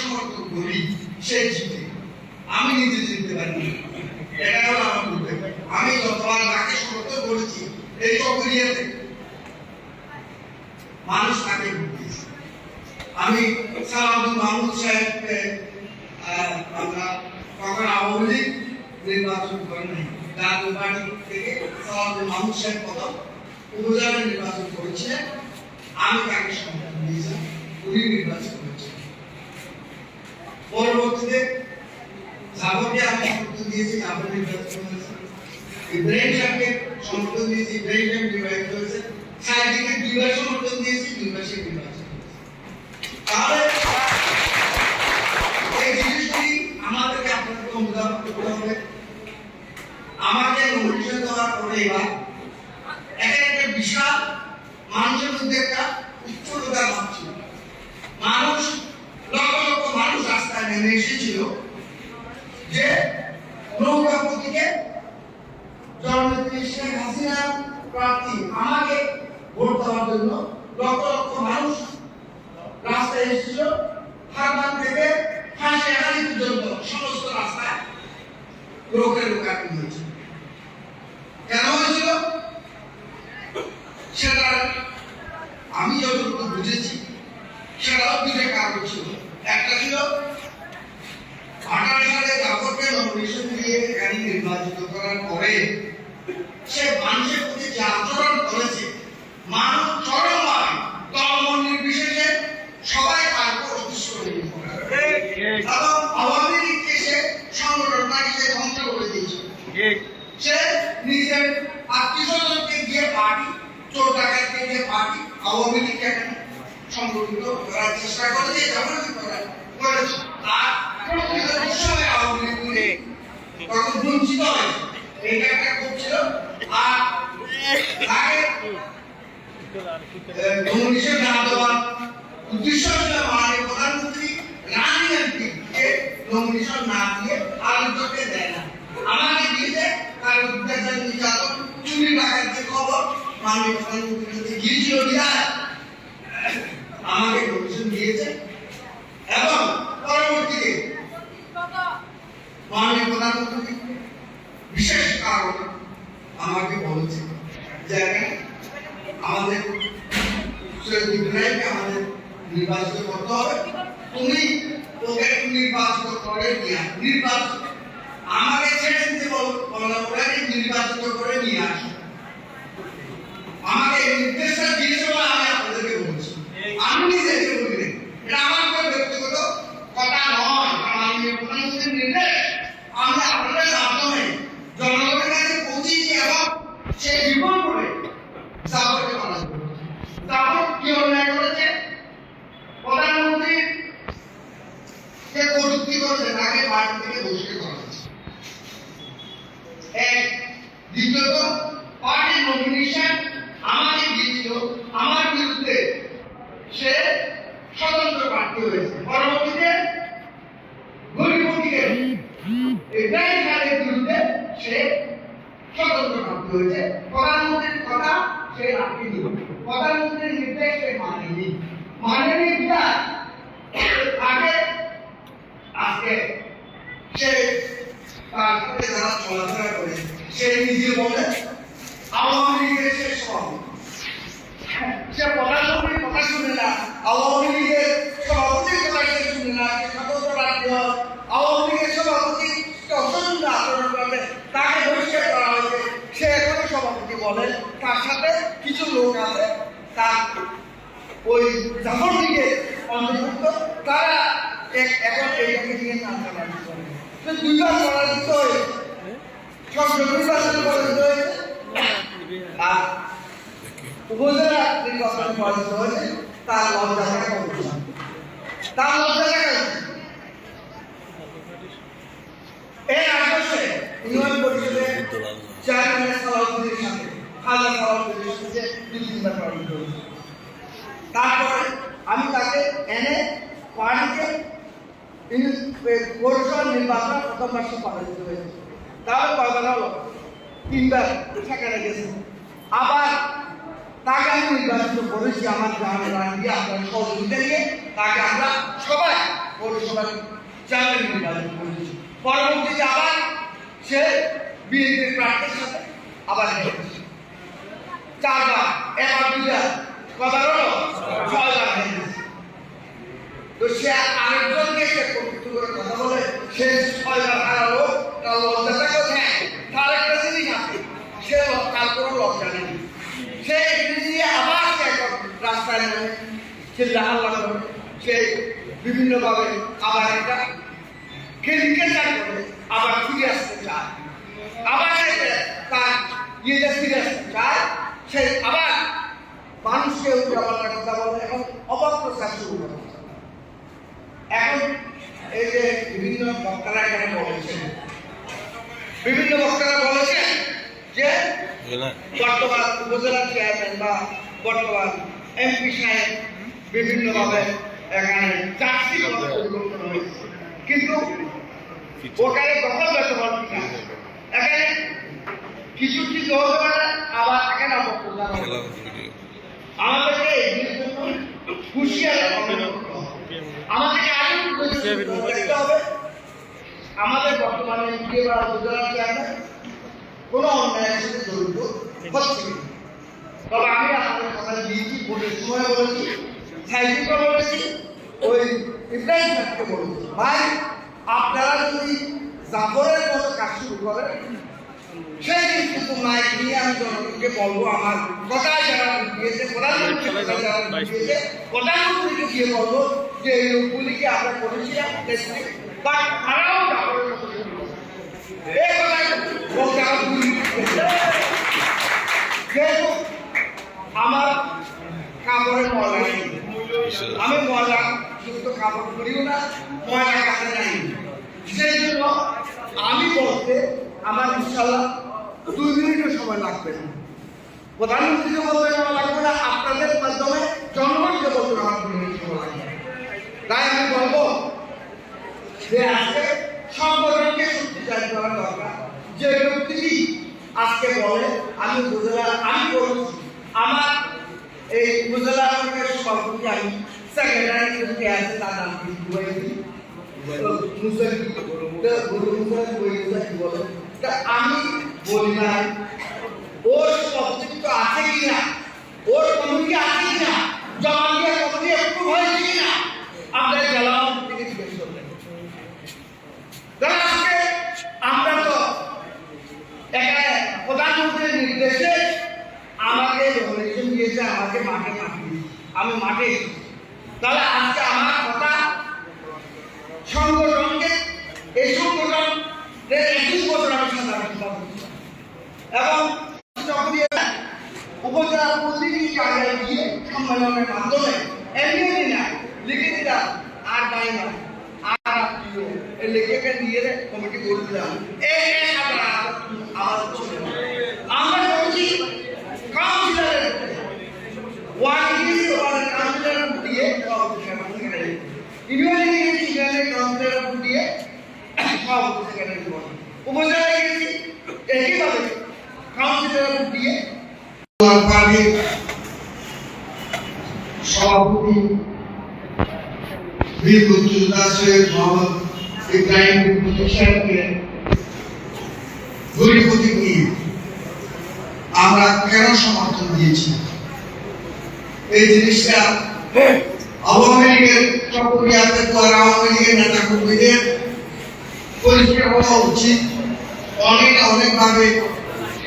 সমর্থন করি সে জিতে। আমি নিজে জিততে পারি এটা হলো আমার উদ্বেগ আমি যতবার তাকে সমর্থন করেছি, এই চকরিয়াতে মানুষ তাকে আমি সালামুদ্দিন মাহমুদ সাহেবকে আমরা তখন আওয়ামী লীগ নির্বাচন করে নাই। জাতীয় পার্টি থেকে সালামুদ্দিন মাহমুদ সাহেব প্রথম উপজেলা নির্বাচন করেছিলেন। আমি তাকে সমর্থন দিয়েছি উনি নির্বাচন পরবর্তীতে জাফরকে আমি সমর্থন দিয়েছি জাফর দিয়েছি ইব্রাহিম হয়েছে। দুইবার দিয়েছি দুইবার তাহলে এই আমাদেরকে অনুধাবন করতে হবে। আমাকে নমিনেশন দেওয়ার পরে এবার একটা বিশাল মানুষের মধ্যে একটা উচ্চতার ভাব ছিল মানুষ লক্ষ লক্ষ মানুষ নেমে এসেছিল যে নৌকা শেখ হাসিনা প্রার্থী আমাকে ভোট দেওয়ার জন্য লক্ষ লক্ষ মানুষ রাস্তায় এসেছিল। হারবান থেকে ফাঁসি আড়াই পর্যন্ত সমস্ত রাস্তায় লোকের লোকাটি হয়েছিল কেন হয়েছিল সেটা আমি যতটুকু বুঝেছি সেটাও দুটো কারণ ছিল একটা ছিল আঠারো সালে জাফরকে নমিনেশন দিয়ে এখানে নির্বাচিত করার পরে সে মানুষের প্রতি যে আচরণ করেছে মানুষ চরমভাবে দল নির্বিশেষে সবাই তার উপর অতিষ্ঠ হয়ে গেছে। এবং আওয়ামী লীগকে সে সংগঠনটাকে সে ধ্বংস করে দিয়েছিল সে নিজের আত্মীয় স্বজনকে দিয়ে পার্টি চোর ডাকাতকে দিয়ে পার্টি আওয়ামী লীগকে এখানে সংগঠিত করার চেষ্টা করেছে যেমন করেছে, আর প্রকৃত আর না দিয়ে না। আমাকে দিয়েছে তার খবর মাননীয় প্রধানমন্ত্রীর গিয়েছিল আমাকে নমিনেশন দিয়েছে এবং পরবর্তীতে মাননীয় প্রধানমন্ত্রী বিশেষ কারণ আমাকে বলেছে আমাকে ছেড়ে দিতে বল- নির্বাচিত করে নিয়ে আসো? আমাকে নির্দেশটা দিয়েছে বলে আমি আপনাদেরকে বলছি। আমি নিজে এসে বলি নাই। এটা আমার কোনো ব্যক্তিগত কথা নয় কারণ আমি প্রধানমন্ত্রীর নির্দেশ আমি আপনাদের মাধ্যমে জনগণের কাছে পৌঁছিয়েছি এবং সেই বিপদ করে জাফরকে মানা করেছে জাফর কি অন্যায় করেছে প্রধানমন্ত্রী যে কটূক্তি করেছে তাকে পার্টি থেকে বহিষ্কার করা হয়েছে এক দ্বিতীয়ত পার্টির নমিনেশন আমাকে দিয়েছিল আমার বিরুদ্ধে সে স্বতন্ত্র প্রার্থী হয়েছে পরবর্তীতে গরিবকে ইব্রাহিম খানের বিরুদ্ধে সে স্বতন্ত্র প্রার্থী হয়েছে প্রধানমন্ত্রীর কথা সে রাখেনি প্রধানমন্ত্রীর নির্দেশ সে মানেনি। মানেনি বিধায় আগে আজকে সে তার সাথে যারা চলাফেরা করে, সে নিজে বলে, আওয়ামী লীগের সে সভাপতি সে প্রধানমন্ত্রীর কথা শুনে না, আওয়ামী লীগের সভাপতির কথা সে শুনে না সে স্বতন্ত্র প্রার্থী হয় আওয়ামী লীগের সভাপতি অসুন্দর আচরণ করবে তাকে বহিষ্কার করা হয়েছে সে এখনও সভাপতি বলে তার সাথে কিছু লোক আছে তার ওই জাফর লীগের অন্তর্ভুক্ত তারা এক- এখন এইটাকে নিয়ে করে। তো দুইবার পরাজিত হয়েছে সংসদ নির্বাচন পরাজিত হয়েছে। আর উপজেলা নির্বাচন পরাজিত হয়েছে তার লজ্জা থাকা তার লজ্জা থাকা এর আগে ইউনিয়ন পরিষদের চেয়ারম্যানের পরাজিত হয়েছে তারপরে আমি তাকে এনে পার্টিতে পৌরসভা নির্বাচন প্রথমবার সে পরাজিত হয়েছে। তাহলে কয়বার হলো, তিনবার সেখানে গেছে। আবার তাকে আমি নির্বাচিত করেছি আমার গ্রামের রান দিয়ে আপনার সহযোগিতা নিয়ে। তাকে আমরা সবাই পৌরসভার চেয়ারম্যান নির্বাচন করেছে। পরবর্তীতে আবার সে বিএনপির প্রার্থীর সাথে আবার এবার দুইবার। কবার হলো হেরেছে তো সে আরেকজনকে সে কটূক্তি করে কথা সে জিনিস আছে, সে আবার রাস্তায় নেমে চিল্লা হাল্লা সে বিভিন্নভাবে আবার একটা খেলিকে আবার ফিরে আসতে চায়। আবার তার ইয়েতে ফিরে আসতে চায় সে আবার মানুষকে উল্টাপাল্টা কথা বলে, এখন অপপ্রচার শুরু করে। এখন এই যে বিভিন্ন বক্তারা এখানে বলেছেন, বিভিন্ন বক্তারা বলেছেন যে বর্তমান উপজেলা চেয়ারম্যান বা বর্তমান এমপি সাহেব বিভিন্নভাবে এখানে চারটি কিন্তু ওখানে দখল করতে এখানে কিছু ঠিক হতে পারে আবার এখানে অপপ্রচার হবে আমাদেরকে হুঁশিয়ার অবলম্বন করতে হবে। আমাদেরকে আরও দেখতে হবে। আমাদের বর্তমানে বা কোনো অন্যায়ের সাথে জড়িত হচ্ছে তবে আমি আপনাদের কথা দিয়েছি ভোটের সময় বলেছি সাইডিকে বলেছি ওই ইব্রাহিম সাহেবকে বলেছি। ভাই আপনারা যদি জাফরের মতো কাজ শুরু করেন সেই দিন কিন্তু মাইক নিয়ে আমি জনগণকে বলব আমার কথায় যারা দিয়েছে প্রধানমন্ত্রী কথায় যারা দিয়েছে প্রধানমন্ত্রীকে গিয়ে বলব যে এই লোকগুলিকে আমরা করেছিলাম দেখছি বাট তারাও। এই যেহেতু আমার কাপড়ের ময়লা নেই আমি ময়লা যুক্ত কাপড় করিও না ময়লা কাপড় নাই। সেই জন্য আমি বলতে আমার ইনশাল্লাহ দুই মিনিটও সময় লাগবে। না প্রধানমন্ত্রীকে বলতে সময় লাগবে না, আপনাদের মাধ্যমে জনগণকে বলতে আমার দুই মিনিট সময় লাগবে। তাই আমি বলব যে আজকে সংগঠনকে শক্তিশালী করা দরকার। যে ব্যক্তিটি আজকে বলে, আমি উপজেলা আমি বলছি, আমার এই উপজেলা সভাপতি আমি সেক্রেটারি আছে, তার নাম কি? বলে। আমি বলি না ওর অস্তিত্ব আছে ওর কমিটি আছে দিয়ে কমিটি একটু হয়েছে আমরা তো প্রধানমন্ত্রীর নির্দেশে আমাকে দিয়েছে, আমাকে মাঠে আমি মাঠে। তাহলে আজকে আমার কথা সংগঠনকে এই সংগঠন একুশ বছর আমি সাধারণ সম্পাদক ছিলাম। এবং যখনই এটা উপজেলা প্রতিনিধি কার্যালয়ে গিয়ে সম্মেলনের মাধ্যমে এমনি না, লিখে দিলাম, আর নাই আর আত্মীয় দিয়ে কমিটি করে দিলাম। এই গেছি কাউন্সিলরের দিয়ে উপজেলায় দিয়ে সভাপতি আমরা কেন সমর্থন দিয়েছি এই জিনিসটা আওয়ামী লীগের চক্রিয়াতে দ্বারা আওয়ামী লীগের নেতা কর্মীদের পরিষ্কার হওয়া উচিত অনেক অনেকভাবে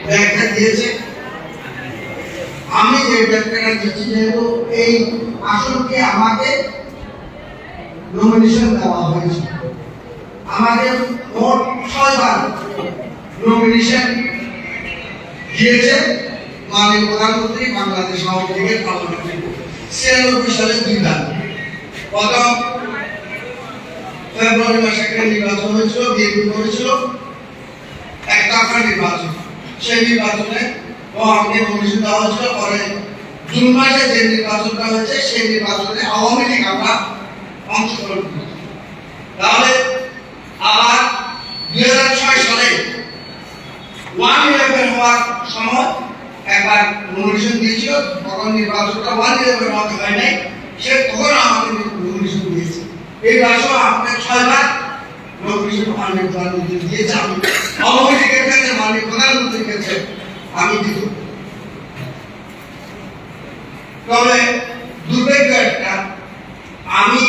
ব্যাখ্যা দিয়েছে। আমি যে ব্যাখ্যাটা দিচ্ছি যেহেতু এই আসনকে আমাকে নমিনেশন দেওয়া হয়েছে। আমাদের মোট ছয়বার নমিনেশন দিয়েছে প্রধানমন্ত্রী, বাংলাদেশ আওয়ামী লীগের দুইবার প্রথম ফেব্রুয়ারি মাসে একটা নির্বাচন হয়েছিল, বিএনপি করেছিল। নির্বাচন। সেই নির্বাচনে নমিনেশন দেওয়া হয়েছিল পরে জুন মাসে যে নির্বাচনটা হয়েছে, সেই নির্বাচনে আওয়ামী লীগ আমরা অংশগ্রহণ করি তাহলে আবার দুই হাজার ছয় সালে ওয়ান ইলেভেন হওয়ার সময় একবার নমিনেশন দিয়েছিল, তখন নির্বাচনটা ওয়ান ইলেভেন হতে হয় নাই, সে তখন আমাকে নমিনেশন দিয়েছে। এই রাষ্ট্র আপনাকে ছয়বার প্রধানমন্ত্রী দিয়েছে। আমি অবৈধিকের কাছে আমি প্রধানমন্ত্রী কাছে আমি দিব। তবে দুর্ভাগ্য একটা আমি